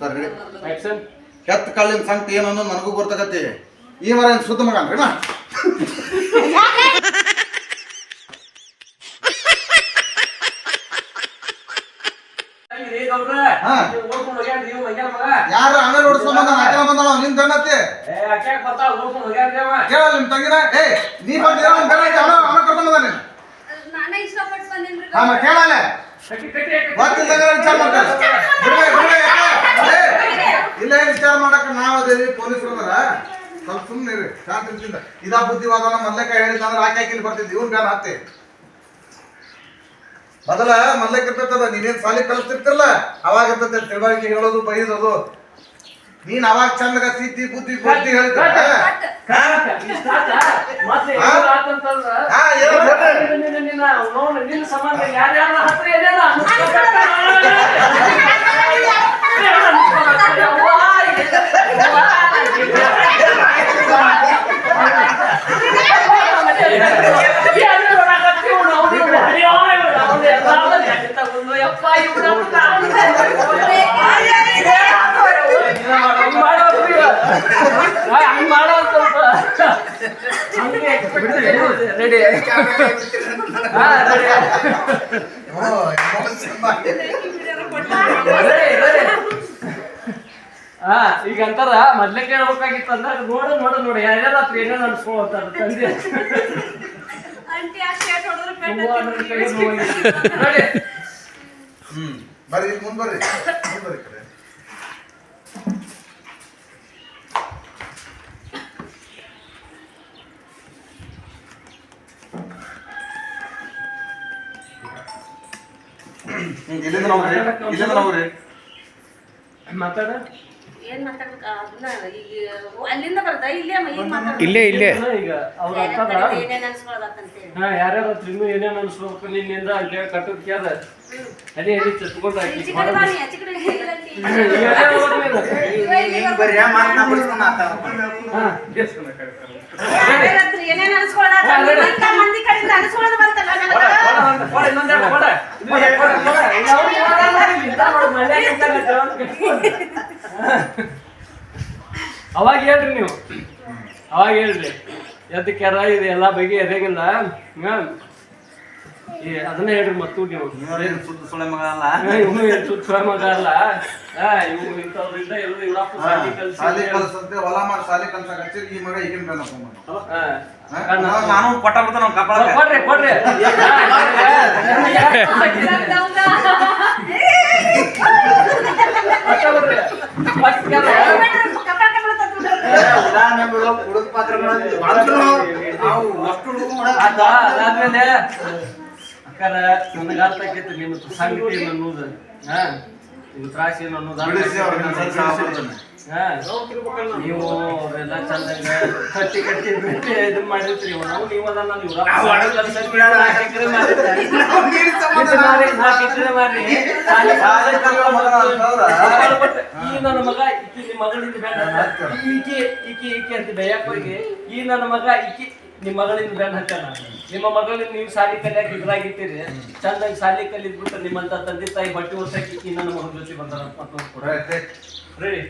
ಸರಿ ಎತ್ತ ಕಳ್ಳಿನ ಸಂಗತಿ ಏನು ಅನ್ನೋದು ನನಗೂ ಗೊತ್ತಾಗತ್ತೆ. ಈ ಮರ ಏನ್ ಸುತ್ತ ಮಗನ್ರಿ ಯಾರು ನಾ ಯಾರ ಅಂಗಡಿ ಓಡಿಸ್ಕೊಂಡ್ ಬಂದ ಬಂದಾಳ ನಿನ್ ಬೆನ್ನತ್ತಿ ನಿಮ್ ತಂಗಿನ? ಏ ನೀ ಬಂದ ಅವ್ನ ಬೆನ್ನತ್ತಿ ಅವನ ಅವನ ಕರ್ಕೊಂಡ್ ಬಂದ ನೀನು? ಕೇಳಲ್ಲ? ವಿಚಾರ ಮಾಡ್ತಾರೆ ಬಿಡ್ಬೇ, ಬಿಡ್ಬೇ, ಯಾಕೆ? ಏ, ನಾವು ಮಾಡಕ್ ನಾವ್ ಅದೇವಿ ಪೊಲೀಸರು ಅದರ ಸ್ವಲ್ಪ ಸುಮ್ಮನೆ ಇರಿ ಶಾಂತಿ ಇದ ಇದಾ ಬುದ್ಧಿವಾದನ ಮಲ್ಲಕ್ಕ ಹೇಳಿದ ಅಂದ್ರೆ ಆಕೆ ಇಲ್ಲಿ ಬರ್ತಿದ್ವಿ ಇವ್ನು ಬ್ಯಾನ್ ಹತ್ತೆ ಮೊದಲ ಮಲ್ಲಕ್ ಇರ್ತೈತದ ನೀನೇನ್ ಸಾಲಿ ಕಲಿಸ್ತಿರ್ತಿರಲ್ಲ ಅವಾಗ ಇರ್ತೈತೆ ತಿಳುವಳಿಕೆ ಹೇಳೋದು ಬೈಯೋದು ನೀನ್ ಅವಾಗ ಚಂದಗ ತಿದ್ದಿ ಬುದ್ಧಿ ಬುದ್ಧಿ ಹೇಳ್ತಾರೆ ಸಂಬಂಧ ಯಾರ್ಯಾರ ಹತ್ರ ಏನೇನ ರೆಡಿ ಓ, emotion ಮಾಡಿ. ಹಾ ಈಗ ಅಂತಾರ ಮೊದ್ಲೇ ಕೇಳ್ಬೇಕಾಗಿತ್ತು ಅಂದ್ರೆ ನೋಡು ನೋಡು ನೋಡಿ ಯಾರ್ಯಾರ ಹತ್ರ ಏನೇನು ಅನ್ಸ್ಕೊಳ್ತಾರ ತಂದೆ. ನೋಡಿ. ಹ್ಮ್ ಬರ್ರಿ ಇಲ್ಲಿ ಮುಂದ್ ಬರ್ರಿ. ಮುಂದ್ ಬರ್ರಿ ಈ ಕಡೆ. ಹ್ಮ್, ಇಲ್ಲಿಂದ ನೋಡ್ರಿ ಇಲ್ಲಿಂದ ನೋಡ್ರಿ ಮಾತಾಡ. ಏನ್ ಮಾತಾಡ್ಬೇಕ? ಅದನ್ನ ಈಗ ಅಲ್ಲಿಂದ ಬರ್ತಾ ಇಲ್ಲೇ ಈಗ ಮಾತಾಡ್ಬೇಕು? ಇಲ್ಲೇ ಇಲ್ಲೇ. ಈಗ ಅವ್ರ ಕಡೆ ಏನೇನ್ ಅನ್ಸ್ಕೊಳಕಂತೇಳಿ ಹಾ ಯಾರ್ಯಾರು ಹತ್ರ ಇನ್ನೂ ಏನೇನು ಅನ್ಸ್ಬೇಕು ನಿನ್ನಿಂದ ಅಲ್ಲೇ ಕಟ್ಟದ್ ಕ್ಯಾದ ಅದೇ ಹೇಳಿ ಚತ್ಕೊಂಡು ಹಾಕಿ ಈಚೆ ಕಡೆ ಬಾನಿ ಆಚೆ ಕಡೆ ಹಾ ಅವಾಗ ಹೇಳ್ರಿ ನೀವು. ಅವಾಗ ಹೇಳ್ರಿ. ಕೆರ ಇದು ಎಲ್ಲ ಬಗೆ ಎದೆಗಿಲ್ಲ ಅದನ್ನ ಹೇಳ್ರಿ ಮತ್ತು ನೀವು. ನೀವೇನ್ ಸುದ್ದ ಸುಳೆ ಮಗ ಅಲ್ಲ? ಇವನು ಸುತ್ತ ಸೊಳೆ ಮಗ ಅಲ್ಲ. ಆ, ಇವನು ಇಂಥವ್ರಿಂದ ಎಲ್ಲ ಇವರಪ್ಪ ಶಾಲಿ ಕಲ್ಸಿ ಶಾಲಿ ಕಲ್ಸಂತೆ ಹೊಲ ಮಾಡಿ ಶಾಲಿ ಕಲ್ಸಕ್ ಹಚ್ಚಿರ್ ಈ ಮಗ ಈಗಿನ. ನಾನು ಕೊಟ್ಟ ಬಿಡ್ತಾನ ಅವ್ನ ಕೊಡ್ರಿ ಕೊಡ್ರಿ. ಅದಾದ್ಮೇಲೆ ಅಕ್ಕಾರ ನನಗೆ ಅರ್ಥ ನಿಮ್ಮ ಸಂಗತಿ ಏನು ಅನ್ನೋದು ಹಾ? ನಿಮ್ಮ ತ್ರಾಸ ಏನು ಅನ್ನೋದು ನೀವು ಅವರೆಲ್ಲ ಚಂದಂಗ ಕಟ್ಟಿ ಕಟ್ಟಿ ಬಿಟ್ಟು ಮಾಡಿರ್ತೀರಿ. ನಾವು ನೀವು ಅದನ್ನ ನೀವು ಈ ನನ್ನ ಮಗ ಈಕಿ ನಿಮ್ಮ ಮಗಳಿಂದ ಬೇಡ. ಈಕೆ ಈಕೆ ಈಕೆ ಅಂತ ಹೋಗಿ ಈ ನನ್ನ ಮಗ ನಿಮ್ಮ ಮಗಳಿಂದ ಬೇಡ ನಿಮ್ಮ ಮಗಳಿಗೆ ನೀವು ಶಾಲಿ ಕಲಿಯಾಕ ಇದ್ರಾಗಿದ್ದೀರಿ ಚಂದಾಗಿ ಶಾಲಿ ಕಲಿದ್ಬಿಟ್ಟು ನಿಮ್ಮಂತ ತಂದೆ ತಾಯಿ ಬಟ್ಟೆ ಓದಕ್ಕೆ ಇನ್ನೊಂದು ನನ್ನ ಮಗನ ಜೊತೆ ಬಂದಾರ ರೆಡಿ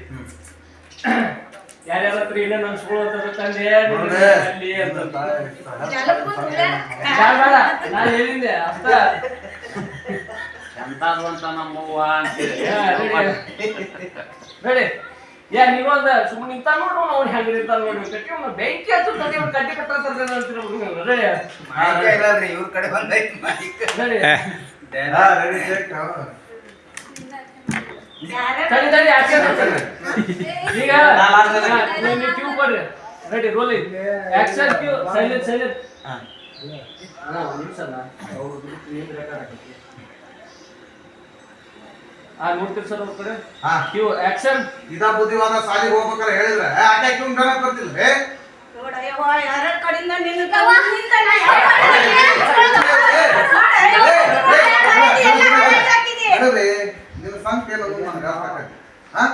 ಯಾರ್ಯಾರ ಹತ್ರ ಏನೇನು ಸ್ಕೂಲ್ ತಂದೆ. ಅಲ್ಲಿ ಅಂತ. ನಾನ್ ಹೇಳಿದ್ದೆ ಅಷ್ಟ ಎಂತಾದ್ರು ಅಂತ ನಮ್ಮವ್ವ ಅಂತೇಳಿ ರೆಡಿ ಯಾ ನೀವೊಂದ ಸುಮ್ಮನೆ ನಿಂತ ನೋಡು ಅವ್ನು ಹೆಂಗ್ ನಿಂತಾನ ನೋಡಿ ಕಟ್ಟಿ ಅವ್ನು ಬೆಂಕಿ ಹಚ್ಚು ತಡಿ ಅವ್ನು ಕಟ್ಟಿ ಕಟ್ಟಾರ ಅಂತೀರ ರೆಡಿ? ಇವ್ರ ಕಡೆ ಬಂದೈತಿ ತಡಿ ತಡಿ. ಈಗ ನೀವು ಕ್ಯೂ ಕೊಡ್ರಿ. Ready roll action cue silent silent ಹಾ. ಒಂದು ನಿಮಿಷ ಅವ್ರು ಏನು ರೆಕಾರ್ಡ್ ಆ ನೋಡ್ತೀರಿ ಸರ್ ಅವ್ರ ಕಡೆ? ಹಾ. ಕ್ಯೂ ಆಕ್ಷನ್ ಇದಾ ಬುದ್ಧಿವಾದ ಸಾಲಿಗೆ ಹೋಗ್ಬೇಕಾರೆ ಹೇಳಿದ್ರೆ. ನೋಡಯ್ಯವ್ವ, ಕಡೆಯಿಂದ ನಾ ಕಡೆಯಿಂದ ಸಂಖ್ಯೆ ಏನು ಅನ್ನೋದು ನನಗೆ ಅರ್ಥ ಆಗೈತಿ. ಹಾ?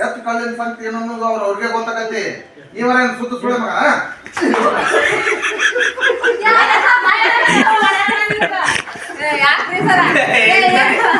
ಎತ್ತು ಕಲ್ಲಿನ ಸಂಖ್ಯೆ ಏನು ಅನ್ನೋದು ಅವ್ರ ಅವ್ರಿಗೆ ಗೊತ್ತಾಗತ್ತೆ. ಇವರೇನು ಸುತ್ತ ಸುಳೆ ಮಗ ಯಾರ್ಯಾರ ಬಾಯಾಗ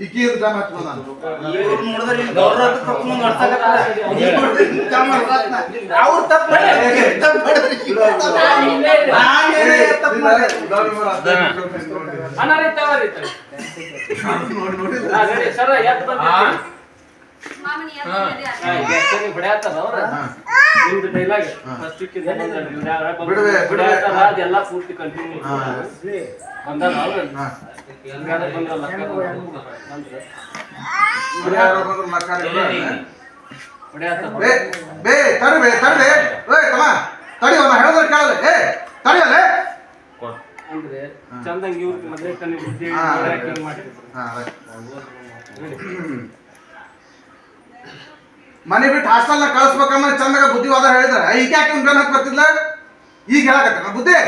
ಈಕಿ ಇದ್ ಜಾಮ ನಾನು? ಮಾಡಿದ್ರೆ? ಅನಾರಿತವರಿತ ನೋಡಿ ನೋಡಿ ಸರ ಎದ್ದು. ಬೇ ಬೇ ತಡಿ ಬೇ ತಡಿ ಏಯ್ ತಮ್ಮ ತಡಿ ಅವ್ನ ಹೇಳಿದ್ರೆ ಕೇಳಲ್ಲ ಏ ತಡಿ ಅಲ್ಲೇ ಅಂದ್ರೆ ಚಂದಂಗಿ ಇವ್ರಿಗೆ ಮದ್ವೆ ಕಣ್ಣಿ ಬುದ್ಧಿ ಮಾಡ್ತಿದ್ರು. ಮನೆ ಬಿಟ್ಟು ಹಾಸ್ಟೆಲ್ನ ಕಳಿಸ್ಬೇಕಮ್ಮ ಚಂದಾಗ ಬುದ್ಧಿವಾದ ಹೇಳಿದ್ರೆ. ಈಗ ಯಾಕೆ ಬೆನ್ ಹಾಕಿ ಬರ್ತಿದ್ಲ ಈಗ ಹೇಳಕತ್ತ ಬುದ್ಧಿ?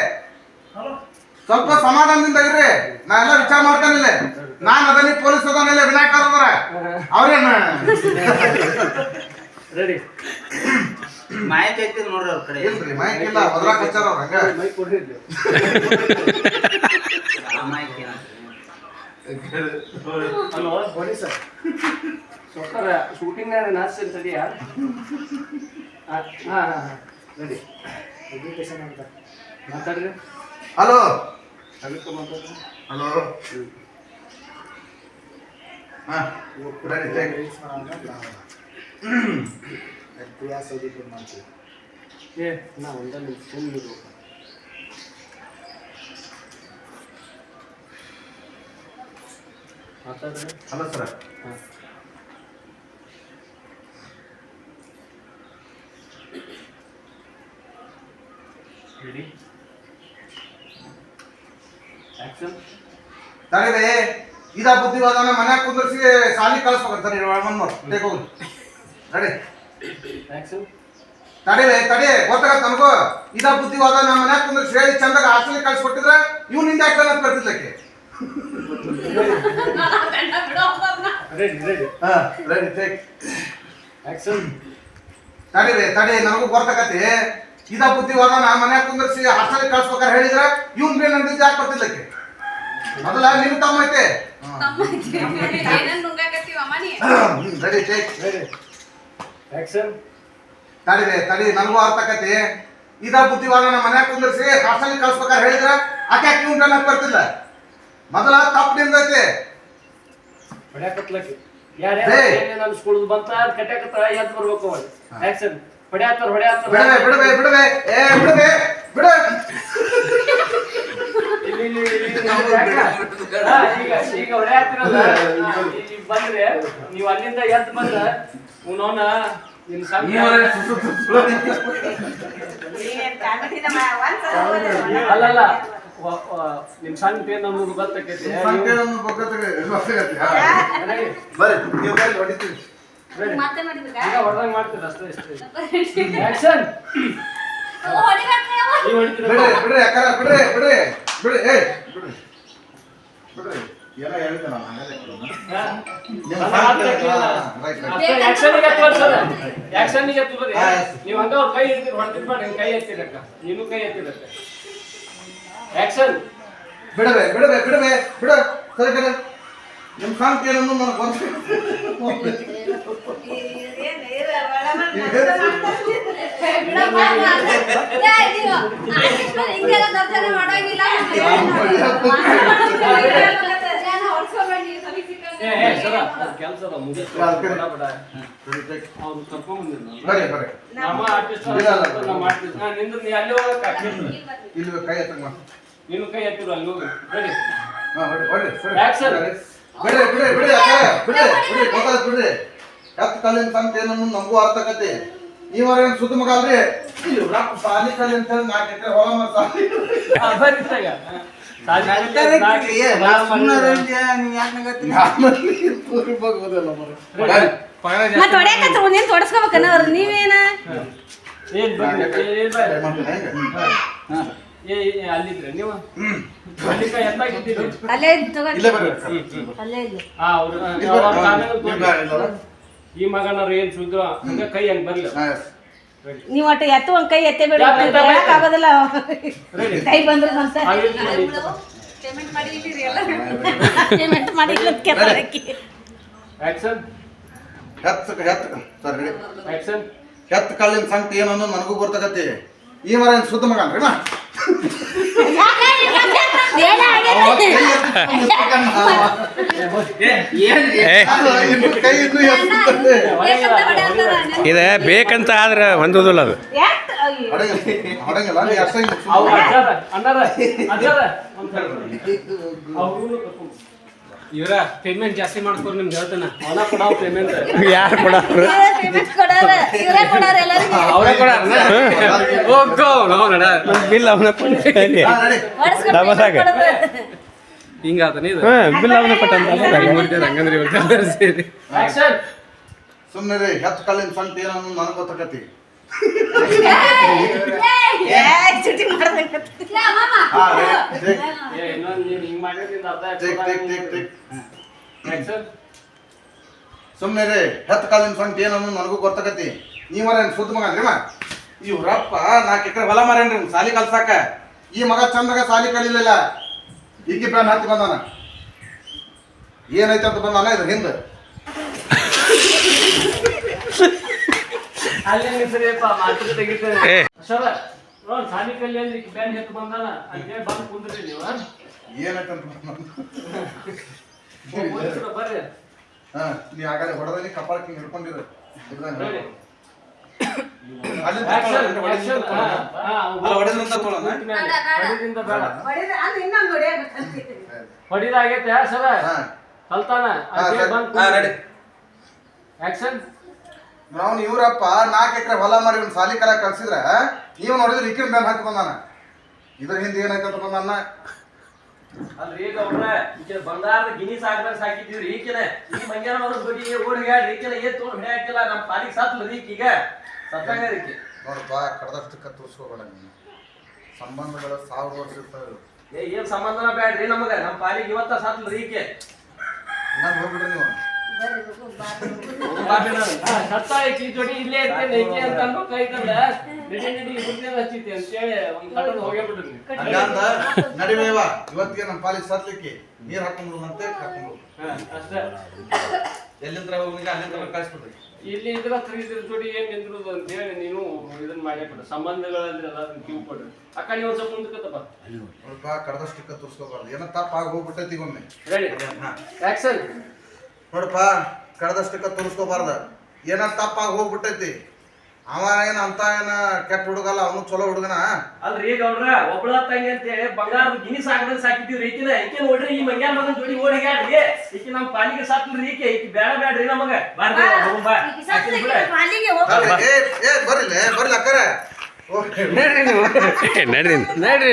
ಸ್ವಲ್ಪ ಸಮಾಧಾನದಿಂದ ಇರ್ರಿ. ನಾ ಎಲ್ಲ ವಿಚಾರ ಮಾಡ್ಕೊಂಡಿಲ್ಲ ನಾನು ಅದನ್ನಿ ಪೊಲೀಸ್ ಅದಾನಿಲ್ಲ ವಿನಾಯಕ ಅದಾರ. ಅವ್ರೇನ? ರೆಡಿ ಮಾಹಿತಿ ಐತಿ ನೋಡ್ರಿ ಅವ್ರ ಕಡೆ. ಇಲ್ರಿ ಮೈಕ್ ಇಲ್ಲ. ಒದ್ರಾಕ್ ಹಚ್ಚಾರ ಅವ್ರ ಹಂಗ. ಮಾಹಿತಿ ಹಲೋ ಬನ್ನಿ ಸರ್. ಸೊಕ್ಕರ ಶೂಟಿಂಗ್ ನಾಚ್ ಹಾಂ ಹಾ ಹಾ. ರೆಡಿ ಮಾತಾಡ್ರಿ. ಹಲೋ ಅದಕ್ಕೆ ಮಾತಾಡ್ರಿ. ಹಲೋ ಹಾ ರೆಡಿ ಟೇಕ್ ಏ. ನಾ ಒಂದೇ ನಿಮಿಷ ಸುಮ್ಮನೆ ಮಾತಾಡ್ರಿ. ಹಲೋ ಸರ್ ಹಾ. ರೆಡಿ ಆಕ್ಷನ್ ತಡಿರಿ. ಇದ ಬುದ್ಧಿವಾದನ ಮನ್ಯಾಗ ಕುಂದರ್ಸಿ ಸಾಲಿ ಕಳಿಸ್ಬೇಕಂತ ನೋಡಿ ಟೇಕ್ ಹೋಗಿ ತಡೆ. ಆಕ್ಷನ್ ತಡಿರಿ ತಡೆ ಗೊತ್ತಾಗತ್ತೆ ನಮಗೂ. ಇದ ಬುದ್ಧಿವಾದ ನಮ್ಮ ಮನ್ಯಾಗ ಕುಂದರ್ಸಿ ಹೇಳಿ ಚಂದಾಗ ಹಾಸ್ಟೆಲ್ ಕಳ್ಸಿಕೊಟ್ಟಿದ್ರೆ ಇವ್ನ ಹಿಂದೆ ಹಾಕಲ್ಲ ಅಂತ ಬರ್ತಿದ್ಲಕ್ಕೆ. ರೆಡಿ ರೆಡಿ ಹಾ ರೆಡಿ ಟೇಕ್ ಆಕ್ಷನ್ ತಡಿರಿ ತಡಿ ನನಗೂ ಗೊತ್ತಾಗತಿ ಇದ ಬುದ್ಧಿವಾದ ನಾ ಮನ್ಯಾಗ ಕುಂದರ್ಸಿ ಹಾಸ್ಟೆಲ್ ಕಳ್ಸ್ಬೇಕಾರೆ ಹೇಳಿದ್ರೆ ಇವ್ನ್ ಬೇರೆ ನಂದಿದ್ದು ಯಾಕೆ ಬರ್ತಿದ್ಲಕ್ಕೆ ಮೊದಲ ನಿಮ್ ತಮ್ಮ ಐತೆ. ತಮ್ಮ ಐತಿ. ಏನೇನ್ ನುಂಗಾಕತ್ತೀವ ಅಮ್ಮ ನೀ? ರೆಡಿ ಟೇಕ್ ಆಕ್ಷನ್ ತಡಿ ನನಗೂ ಅರ್ಥ ಆಕತಿ. ಇದ ಬುದ್ಧಿವಾದ ನಮ್ಮ ಮನ್ಯಾಗ ಕುಂದರ್ಸಿ ಹಾಸ್ಟೆಲ್ ಕಳ್ಸ್ಬೇಕಾರೆ ಹೇಳಿದ್ರೆ ಆಕೆ ಯಾಕೆ ಇವ್ನ್ ಬೇರೆ ಬರ್ತಿಲ್ಲ ಮೊದಲ ತಪ್ಪು ನಿಂದೈತಿ ಐತೆ. ಯಾರು ಏ. ಏನೇನು ಅನ್ಸ್ಕೊಳ್ಳೋದು ಬಂತ ಕಟ್ಟಾಕತ್ತ ಎದ್ದು ಬರ್ಬೇಕು ಅವಳು ಆಕ್ಷನ್ ಹೊಡ್ಯಾತಾರ ಹೊಡ್ಯಾತಾರ ಬಿಡವೆ ಬಿಡವೆ ಬಿಡವೆ ಏ ಬಿಡವೆ ಬಿಡ. ಇಲ್ಲಿ, ಇಲ್ಲಿ, ಇಲ್ಲಿ, ಇಲ್ಲಿ ಹಾ, ಈಗ ಈಗ ಹೊಡ್ಯಾತಿರಲ್ಲ ಈಗ ಬಂದ್ರೆ ನೀವು ಅಲ್ಲಿಂದ ಎದ್ದು ಬಂದ್ರ ಉನೋನ ನಿನ್ ಹೋದ್ರೆ ಅಲ್ಲಲ್ಲ ವ- ವ- ನಿಮ್ ಸಣ್ಣ ಪೇನ್ ಅನ್ನೋದು ಗೊತ್ತಾಕೈತಿ? ಬರ್ರಿ ನೀವು ಬರ್ರಿ ಹೊಡಿತೀವಿ. ನೀವು ಹಂಗ ಅವ್ರ ಕೈ ಹಿಡ್ತೀರಿ ಹೊಡ್ತೀರಿ ಮಾಡಿ ಕೈ ಎತ್ತಿರಕ್ಕ. ನೀನು ಕೈ ಎತ್ತಿರಕ್ಕ ಆಕ್ಷನ್ ಬಿಡಬೇ ಬಿಡಬೇ ಬಿಡಬೇ ಬಿಡ. ಸರಿ ಬಿಡ. ನಿಮ್ಮ ಕಾಂತಿ ಏನನ್ನು ನನಗೆ ಬಂತು ಏನ್ ಇರು, ಒಳ ಬಂದ್ ನಷ್ಟ ಮಾಡ್ತಾರೆ. ಏ, ಬಿಡಪ್ಪ, ಏ, ನೀವು artist ಮೇಲೆ ಹಿಂಗೆಲ್ಲ ದರ್ಜನೆ ಮಾಡೋಂಗಿಲ್ಲ. ಏನ್ ಹೊಡ್ಸ್ಕೊಬೇಡಿ, ಸರಿ ಸಿಕ್ಕಂಗೆ. ಏ ಏ ಸರ ಕೆಲಸ ಅದ ಮುಗಿಸ್ತು ಹಾ, okay. ಬಿಡ ಬಿಡ ಸರಿ, take. ಅವ್ರು ಕರ್ಕೊಂಡ್ ಬಂದಿದ್ರು ಬರ್ರಿ ಬರ್ರಿ ನಮ್ಮ ಆರ್ಟಿಸ್ಟ್ ಇಲ್ಲ, ಇಲ್ಲ. ನಮ್ಮ ಆರ್ಟಿಸ್ಟ್ ನಾ ನಿಂದ್ರ ನೀ ಅಲ್ಲಿ ಹೋಗಕ್ಕ ಹಾಕಿದ್ರು ಇಲ್ಲಿ ಕೈ ಎತ್ತಂಗ ನೀನು ಕೈ ಎತ್ತಿರು ಅಲ್ಲಿ ಹೋಗಿ ರೆಡಿ ಹಾ ಹೊಡಿ ಹೊಡಿ ಸರಿ. ಬಿಡ್ರಿ ಬಿಡ್ರಿ ಬಿಡ್ರಿ ಯಾಕೆ ಬಿಡ್ರಿ ಬಿಡ್ರಿ ಗೊತ್ತಾಯ್ತು ಬಿಡ್ರಿ ಎತ್ತ ಕಲ್ಲಿನ ಸಂತ ಏನನ್ನು ನಮಗೂ ಅರ್ಥ ಆಕತಿ ನೀವರೇನು ಸುದ್ದ ಮಗ ಅಲ್ರಿ ಇವ್ರಪ್ಪ ಸಾಲಿ ಕಲಿ ಅಂತ ಹೇಳಿ ನಾಲ್ಕು ಎಕರೆ ಹೊಲ ಮಾರ್ ಸಾಲಿ. ಮತ್ತ್ ಹೊಡ್ಯಾಕತ್ರ ಒಂದೇನ್ ತೊಡಸ್ಕೋಬೇಕನ್ನ ಅವ್ರು ನೀವೇನ ಏನ್ ಏನ್ ಅಲ್ಲೇ ಇದ್ದು ತಗೋ. ಇಲ್ಲೇ ಬರ್ರಿ ಇದ್ದು? ಈ ಮಗನವ್ರು ಏನ್ ಸುದ್ರ? ಹಂಗ ಕೈ ಹಂಗ್ ಬರ್ಲಿ. ಹಾ, ಎಸ್. ನೀವ್ ಒಟ್ಟು ಎತ್ತು ಒಂದ್ ಕೈ ಎತ್ತೆ ಬೇಡ. ಯಾಕೆ ಎತ್ತ ಬೇಡ? ಆಗೋದಿಲ್ಲ ರೆಡಿ. ಕೈ ಬಂದ್ರೆ ಪೇಮೆಂಟ್ ಎಲ್ಲ. ಆಕ್ಷನ್ ಹೆತ್ತ ಹೆತ್ತ ಸರಿ? ಆಕ್ಷನ್ ಹೆತ್ತ ಕಳ್ಳಿನ ಸಂಗತಿ ಏನು ಅನ್ನೋದು ನನಗೂ ಬರ್ತಕತಿ ಈ ಮರ ಏನ್ ಸುದ್ದ ಮಗನ್ರಿ ನಾ ಎತ್ತುತ್ತದೆ. ಬೇಕಂತ ಆದ್ರೆ ಹೊಂದೋದಿಲ್ಲ ಅದು ಅಣ್ಣಾರ ಇವ್ರ ಪೇಮೆಂಟ್ ಜಾಸ್ತಿ ಮಾಡ್ಸ್ಕೊಂಡು ನಿಮ್ಗೆ ಹೇಳ್ತಾನ. ಅವನ ಕೊಡಾವ್ ಪೇಮೆಂಟ್ ಯಾರು ಕೊಡ. ಅವರೇ ಹೋಗೋ ನಡ. ಬಿಲ್ ಅವನ ಡಬಸಾಗ. ಹಿಂಗಾತನ ಇದು? ಬಿಲ್ ಅವನ ಕೊಟ್ಟಂತ ಮೂರ್ತಿ ಹಂಗಂದ್ರೆ ಸೇರಿ ಸುಮ್ಮನೆ ಸುಮ್ನೆ ರೀ ಹೆತ್ತ ಕಾಲಿನ ಸಂಗತಿ ಏನು ನನಗೆ ಗೊತ್ತಾಗತ್ತೆ ಸುಮ್ನೆ ರೀ ಹೆತ್ತ ಕಾಲಿನ ಸಂಗತಿ ಏನು ಅನ್ನೋದು ನನಗೂ ಗೊತ್ತಾಗತಿ ನೀವರ ಏನ್ ಸುದ್ದ ಮಗ ಅಂದ್ರಿ ಇವ್ರಪ್ಪ, ನಾಲ್ಕು ಎಕರೆ ಹೊಲ ಮಾರೇನ್ರಿ ಸಾಲಿ ಕಲ್ಸಾಕ. ಈ ಮಗ ಚಂದಾಗ ಸಾಲಿ ಕಲಿಲಿಲ್ಲ. ಈಗಿ ಪ್ಲಾನ್ ಹತ್ತಿ ಬಂದಾನ. ಏನೈತೆ ಅಂತ ಬಂದಾನ ಇದ್ರ ಹಿಂದೆ? ನೀ ಆಗಲೇ ಹೊಡೆದಲ್ಲಿ ಕಪಾಳಕ್ಕೆ ಹಿಂಗ್ ಹಿಡ್ಕೊಂಡಿರು. ಹೊಡಿದಾಗೈತೆ ಸರ? ಹಾ. ಕಲ್ತಾನ ಆಕ್ಷನ್ ನಾವು ಇವರಪ್ಪ ನಾಲ್ಕು ಎಕರೆ ಹೊಲ ಮಾರಿ ಒಂದು ಸಾಲಿ ಕಲ ಕಳ್ಸಿದ್ರ ನೀವು ನೋಡಿದ್ರೆ ಇಕ್ಕಿನ ಬ್ಯಾನ್ ಹಾಕಿ ಬಂದಾನ. ಇದ್ರ ಹಿಂದೆ ಏನೈತೆ ಅಂತ ಬಂದಾನ. ಅಲ್ರಿ ಗೌಡ್ರ ಈಕೆ ಬಂಗಾರದ ಗಿನಿ ಸಾಕ್ದಾಗ ಸಾಕಿದ್ದೀವ್ರಿ. ಈಕೆನೆ ಈ ಮಂಗ್ಯಾನ ಅವ್ರ ಬಗ್ಗೆ ಓಡಿ ಹೇಳ್ರಿ. ಈಕೆನೆ ಏನ್ ತೊಗೊಂಡು ಹಿಡಿ ಹಾಕಿಲ್ಲ. ನಮ್ಮ ಪಾಲಿಗೆ ಸತ್ಲರಿ ಈಕೀಗ ಸತ್ತಾಗ ಈಕಿ. ನೋಡಪ್ಪ ಕಡದಷ್ಟು ತೋರಿಸ್ಕೋಬೇಡ ನೀನು. ಸಂಬಂಧಗಳು ಸಾವಿರ ವರ್ಷ ಇರ್ತಾವೆ. ಏ ಏನ್ ಸಂಬಂಧನ ಬೇಡ್ರಿ ನಮಗ. ನಮ್ಮ ಪಾಲಿಗೆ ಇವತ್ತ ಸತ್ಲರಿ ಈಕೆ. ನಾನು ಹೋಗ್ಬಿಡ್ರಿ ನೀವು. ಜೋಡಿ ಇಲ್ಲೇ ಇರ್ತೇನೆ ಅಂತ ನಡಿ ನಡಿ ಅಂತೇಳಿ ಒಂದ್ ಕಟ್ಟದ ಹೋಗೇ ಬಿಡ್ರಿ ಹಂಗಂದ ನಡಿವೇವ ಇವತ್ತಿಗೆ ನಮ್ಮ ಪಾಲಿಗೆ ಸತ್ಲಿಕ್ಕೆ ನೀರ್ ಹಾಕೊಂಡ್ಬಿಡುವಂತೆ ಹಾಕೊಂಡ್ಬಿಡು ಅಷ್ಟೇ ಎಲ್ಲಿಂದ ಹೋಗಿ ಅಲ್ಲಿಂದ ಕಳಿಸ್ಬಿಡ್ರಿ ಇಲ್ಲಿ ಇದ್ರ ಇದ್ರ ಜೋಡಿ ಏನ್ ನಿಂದ್ರುದು ಅಂತ ಹೇಳಿ. ನೀನು ಇದನ್ನ ಮಾಡೇ ಕೊಡು ಸಂಬಂಧಗಳಂದ್ರೆ ಎಲ್ಲಾದ್ರೂ ಕ್ಯೂ ಕೊಡ್ರಿ ಅಕ್ಕ ನೀವು ಒಂದ್ ಸ್ವಲ್ಪ ಮುಂದಕ್ಕೆ ಕಡ್ದಷ್ಟಕ್ಕೆ ತೋರಿಸ್ಕೋಬಾರ್ದು ಏನೋ ತಪ್ಪ ಆಗಿ ಹೋಗ್ಬಿಟ್ಟೈತಿ ಒಮ್ಮೆ ರೆಡಿ ಆಕ್ಷನ್ ನೋಡಪ್ಪ ಕಡದಷ್ಟಕ್ಕೆ ತೋರಿಸ್ಕೋಬಾರ್ದ. ಏನ ತಪ್ಪಾಗಿ ಹೋಗ್ಬಿಟ್ಟೈತಿ. ಅವ ಏನ ಅಂತ ಏನ ಕೆಟ್ಟ ಹುಡುಗಲ್ಲ ಅವನು ಚಲೋ ಹುಡುಗನ? ಅಲ್ರಿ ಗೌಡ್ರ ಒಬ್ಳ ತಂಗಿ ಅಂತ ಹೇಳಿ ಬಂಗಾರದ ಗಿನಿ ಸಾಕದ ಸಾಕಿದ್ವಿ ಈಕಿನ. ಈಕೆ ನೋಡ್ರಿ ಈ ಮಂಗ್ಯಾನ ಮಗನ್ ಜೋಡಿ ಓಡಿ ಹೇಳ್ರಿ ಈಕೆ ನಮ್ಮ ಪಾಲಿಗೆ ಸಾಕ್ರಿ ಈಕೆ. ಈಕೆ ಬೇಡ ಬೇಡ್ರಿ ನಮಗ ಬಾರ್ರಿ ಬರ್ರಿ ಬಾ. ಏ ಏ ಬರ್ರಿಲ್ಲ ಬರ್ರಿ ಅಕ್ಕರೆ. ನಡ್ರಿ ನಡ್ರಿ